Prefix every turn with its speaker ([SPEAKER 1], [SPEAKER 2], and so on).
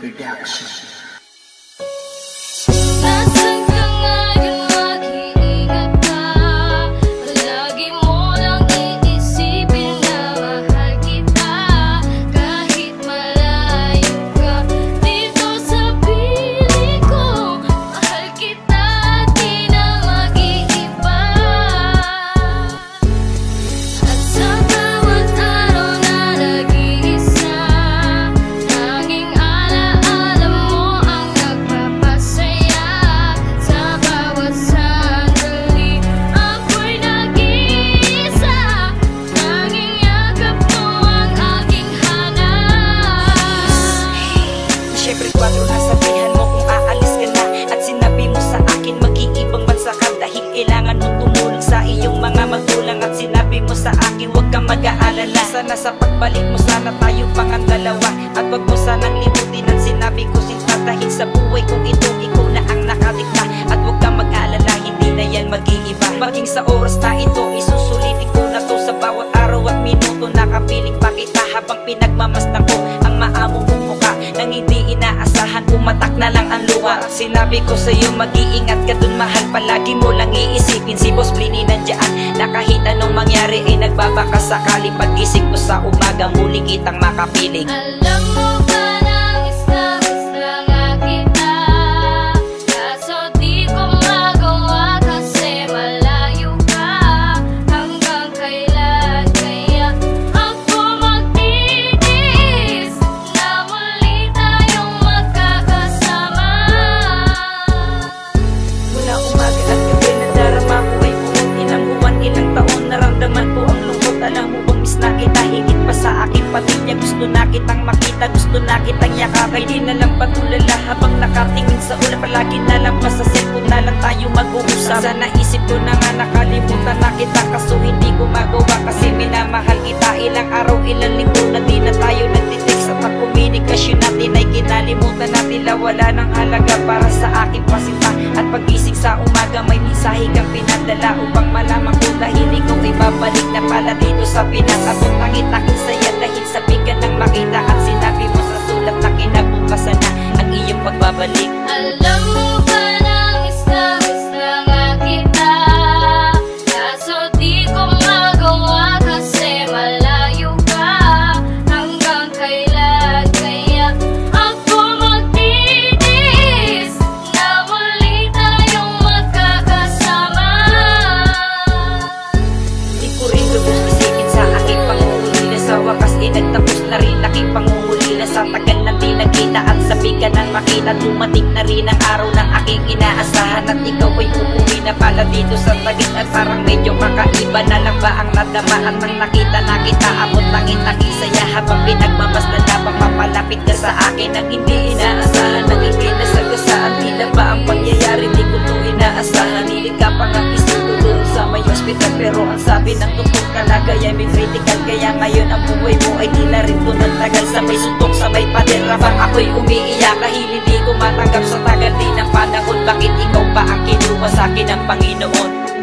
[SPEAKER 1] reduction. Sana sa pagbalik mo sana tayo pang ang dalawa. At wag mo sanang limutin ang sinabi ko sinta Dahil sa buhay kong ito ikaw na ang nakalikta At huwag kang mag-aalala hindi na yan mag-iiba. Maging sa oras na ito isusulitin ko na to Sa bawat araw at minuto. Nakapiling pa kita Habang pinagmamasdan At sinabi ko sa'yo mag-iingat ka dun mahal. Palagi mo lang iisipin si Boss Pliny nandiyan. Na kahit anong mangyari ay nagbabaka sakali Pag-isip ko sa umaga muli kitang makapiling miss na kita Higit pa sa aking pamilya, gusto na kitang makita Gusto na kitang yakapay, di na lang patulala Habang nakatingin sa ulan, palagi na lang pa sa cellphone na lang tayo mag-uusap. Sana isip ko na nga nakalimutan na kita Kaso kinalimutan natin la Wala ng halaga para sa aking pasinta At pagising sa umaga may mensahe kang pinadala Upang malaman ko dahil ikaw ay na pala dito sa Pinas. At ang tangit-takit saya dahil nang makita Dumating na rin ang araw ng aking inaasahan At ikaw ay uuwi na pala dito sa tagit At parang medyo kakaiba na lang ba ang nadama At nang nakita na kita? Abot langit ang isaya Habang pinagmamasdan na bang mapalapit ka sa akin Nang hindi inaasahan nang hindi nasagasaan Tila ba ang pangyayari? Di ko to inaasahan. Hilit ka pa nga isulo doon sa may hospital Pero ang sabi ng doktor kalagay ay may critical. Kaya ngayon ang buhay mo ay tila rin nagtagal Sa may suntok sa may pader Habang ako'y umiiyak? Kahil hindi ko matanggap sa tagal din ng panahon. Bakit ikaw pa ang kinuha sa akin ng Panginoon